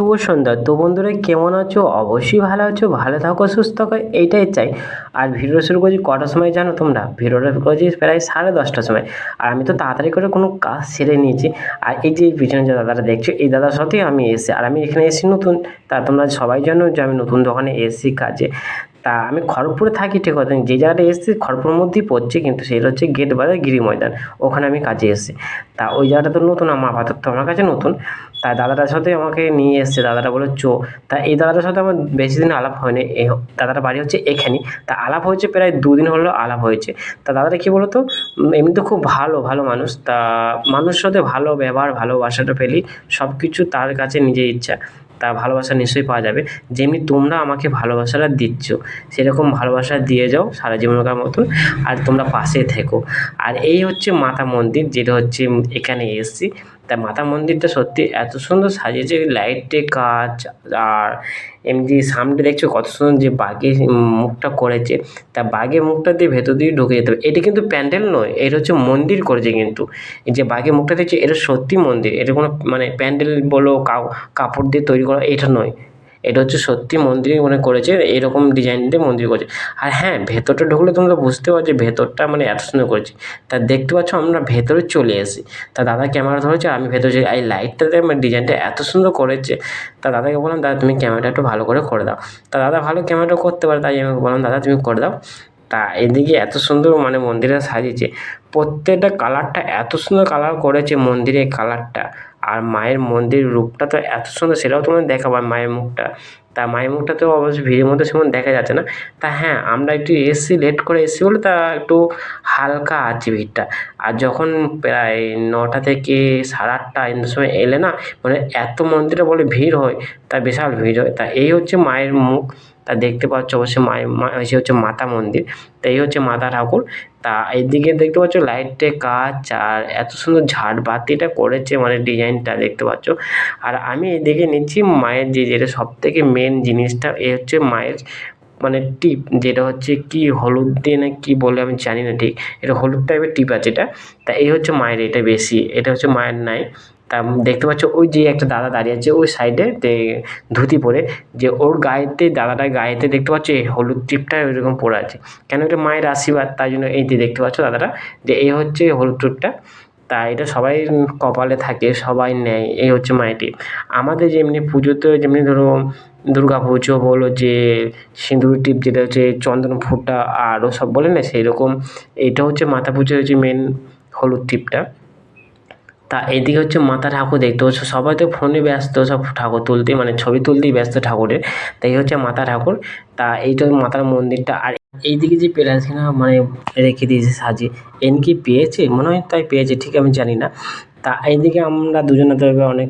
শুভ সন্ধ্যা। তো বন্ধুরা, কেমন আছো? অবশ্যই ভালো আছো, ভালো থাকো, সুস্থ থাকো, এইটাই চাই। আর ভিডিও শুরু করছি কটার সময় জানো তোমরা? ভিডিওটা করছি প্রায় সাড়ে দশটার সময়। আর আমি তো তাড়াতাড়ি করে কোনো কাজ সেরে নিয়েছি। আর এই যে পিছনে যে দাদাটা দেখছ, এই দাদার সাথেই আমি এসে আর আমি এখানে এসেছি নতুন। তা তোমরা সবাই জানো যে আমি নতুন দোকানে এসেছি কাজে। তা আমি খড়গপুরে থাকি ঠিক কথা যে জায়গাটা এসেছি খড়গপুরের মধ্যেই পড়ছে, কিন্তু সেটা হচ্ছে গেট বাজার গিরি ময়দান। ওখানে আমি কাজে এসেছি। তা ওই জায়গাটা তো নতুন, আমার আপাতত আমার কাছে নতুন। তা দাদাটার সাথে আমাকে নিয়ে এসছে। দাদাটা বলে চো। তা এই দাদাটার সাথে আমার বেশি দিন আলাপ হয়নি। এই দাদাটা বাড়ি হচ্ছে এখানেই তা আলাপ হয়েছে প্রায় দুদিন হলো আলাপ হয়েছে। তা দাদাটা কী বলতো এমনি তো খুব ভালো ভালো মানুষ। তা মানুষের সাথে ভালো ব্যবহার ভালোবাসাটা পেলি সব কিছু তার কাছে নিজের ইচ্ছা। তা ভালোবাসা নিশ্চয়ই পাওয়া যাবে। যেমনি তোমরা আমাকে ভালোবাসাটা দিচ্ছ, সেরকম ভালোবাসা দিয়ে যাও সারা জীবনকার মতন। আর তোমরা পাশে থেকো। আর এই হচ্ছে মাতা মন্দির, যেটা হচ্ছে এখানে এসেছি। তা মাতা মন্দিরটা সত্যি এত সুন্দর সাজিয়েছে লাইটে কাজ আর এমনি সামনে দেখছ কত সুন্দর যে বাঘের মুখটা করেছে, তা বাঘের মুখটা দিয়ে ভেতর দিয়ে ঢুকে যেতে হবে। এটা কিন্তু প্যান্ডেল নয়, এটা হচ্ছে মন্দির করেছে কিন্তু। যে বাঘের মুখটা দেখছে, এটা সত্যি মন্দির, এটা কোনো মানে প্যান্ডেল বলো কাপড় দিয়ে তৈরি করা, এটা নয়। এটা হচ্ছে সত্যি মন্দির মানে করেছে, এরকম ডিজাইন দিয়ে মন্দির করেছে। আর হ্যাঁ ভেতরটা ঢুকলে তোমরা বুঝতে পারছ ভেতরটা মানে এত সুন্দর করেছে। তা দেখতে পাচ্ছ আমরা ভেতরে চলে এসি তা দাদা ক্যামেরা ধরেছে আমি ভেতরে যাই এই লাইটটাতে আমার ডিজাইনটা এত সুন্দর করেছে। তা দাদাকে বললাম, দাদা, তুমি ক্যামেরাটা একটু ভালো করে করে দাও। তা দাদা ভালো ক্যামেরাটা করতে পারে, তাই আমি বললাম, দাদা, তুমি করে দাও। তা এদিকে এত সুন্দর মানে মন্দিরটা সাজিয়েছে। প্রত্যেকটা কালারটা এত সুন্দর কালার করেছে মন্দিরের কালারটা আর মায়ের মন্দির রূপটা তো এত সুন্দর, সেটাও তোমাদের দেখাবো আর মায়ের মুখটা। তা মায়ের মুখটা তো অবশ্যই ভিড়ের মধ্যে সেমন দেখা যাচ্ছে না। তা হ্যাঁ আমরা একটু এসছি লেট করে এসছি বলে তা একটু হালকা আছে ভিড়টা। আর যখন প্রায় নটা থেকে সাড়ে আটটা এমন সময় এলে না মানে এত মন্দিরে বলে ভিড় হয়, তা বিশাল ভিড় হয়। তা এই হচ্ছে মায়ের মুখ। তা দেখতে পাচ্ছ অবশ্যই মায়ের সে হচ্ছে মাতা মন্দির। তা এই হচ্ছে মাতা ঠাকুর। তা এইদিকে দেখতে পাচ্ছ লাইটে কাজ আর এত সুন্দর ঝাড়বাতিটা করেছে মানে ডিজাইনটা দেখতে পাচ্ছ। আর আমি এদিকে নিচ্ছি মায়ের যে, যেটা সব থেকে মেন জিনিসটা, এ হচ্ছে মায়ের মানে টিপ, যেটা হচ্ছে কি হলুদ দিয়ে না কি বলে আমি জানি না ঠিক। এটা হলুদ টাইপের টিপ আছে এটা। তা এই হচ্ছে মায়ের এটা বেশি, এটা হচ্ছে মায়ের নাই। তা দেখতে পাচ্ছ ওই যে একটা দাদা দাঁড়িয়ে আছে ওই সাইডে ধুতি পরে, যে ওর গায়েতে, দাদাটার গায়েতে দেখতে পাচ্ছ এই হলুদ টিপটা ওইরকম পরে আছে। কেন এটা মায়ের আশীর্বাদ? তাই জন্য এই যে দেখতে পাচ্ছ দাদাটা, যে এই হচ্ছে হলুদ টিপটা, তা এটা সবাই কপালে থাকে, সবাই নেয়, এই হচ্ছে মায়ের টিপ। আমাদের যেমনি পুজোতে যেমনি ধরো দুর্গা পুজো বলো যে সিঁদুর টিপ যেটা হচ্ছে চন্দন, ফোঁটা, আরও সব বলে না সেই রকম এটা হচ্ছে মাথা পুজোর হচ্ছে মেন হলুদ টিপটা। তা এদিকে হচ্ছে মাতা ঠাকুর দেখতে পাচ্ছ, সবাই তো ফোনে ব্যস্ত, সব ঠাকুর তুলতে মানে ছবি তুলতেই ব্যস্ত ঠাকুরের। তাই হচ্ছে মাতা ঠাকুর। তা এইটা মাতার মন্দিরটা, আর এইদিকে যে প্যালেসখানা মানে রেখে দিয়েছে সাজিয়ে, এন কি পেয়েছে? মনে হয় তাই পেয়েছে, ঠিক আমি জানি না। তা এইদিকে আমরা দুজনে তো অনেক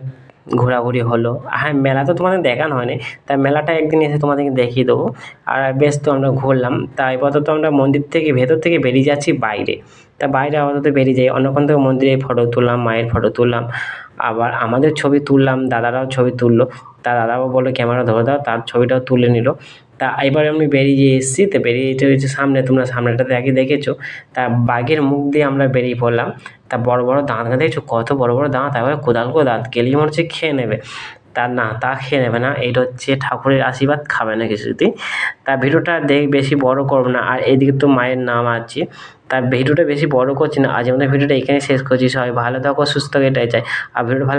ঘোরাঘুরি হলো। হ্যাঁ মেলা তো তোমাদের দেখানো হয়নি তাই মেলাটা একদিন এসে তোমাদেরকে দেখিয়ে দেবো। আর বেশ তো আমরা ঘুরলাম, তা আপাতত আমরা মন্দির থেকে ভেতর থেকে বেরিয়ে যাচ্ছি বাইরে। তা বাইরে আপাতত বেরিয়ে যাই অন্যক্ষণ থেকে মন্দিরে ফটো তুললাম, মায়ের ফটো তুললাম, আবার আমাদের ছবি তুললাম, দাদারাও ছবি তুললো, তা দাদাও বলল, ক্যামেরা ধরে দাও তার ছবিটাও তুলে নিল। তা এবার আমি বেরিয়ে এসেছি, তো বেরিয়ে যেতে হচ্ছে সামনে, তোমরা সামনেটাতে আগে দেখেছ। তা বাঘের মুখ দিয়ে আমরা বেরিয়ে পড়লাম। তা বড় বড় দাঁত দেখছ কত বড় বড় দাঁত, একবারে কোদাল দাঁত গেলেই মনে হচ্ছে খেয়ে নেবে। তা না, তা খেয়ে নেবে না, এটা হচ্ছে ঠাকুরের আশীর্বাদ, খাবে না কিছুতেই। তা ভিডিওটা দেখ, বেশি বড় করব না, আর এইদিকে তো মায়ের নাম আছে। তা ভিডিওটা বেশি বড় করছি না, আজ আমাদের ভিডিওটা এখানে শেষ করছি, সবাই ভালো থাকো, সুস্থ এটাই চাই। আর ভিডিওটা ভালো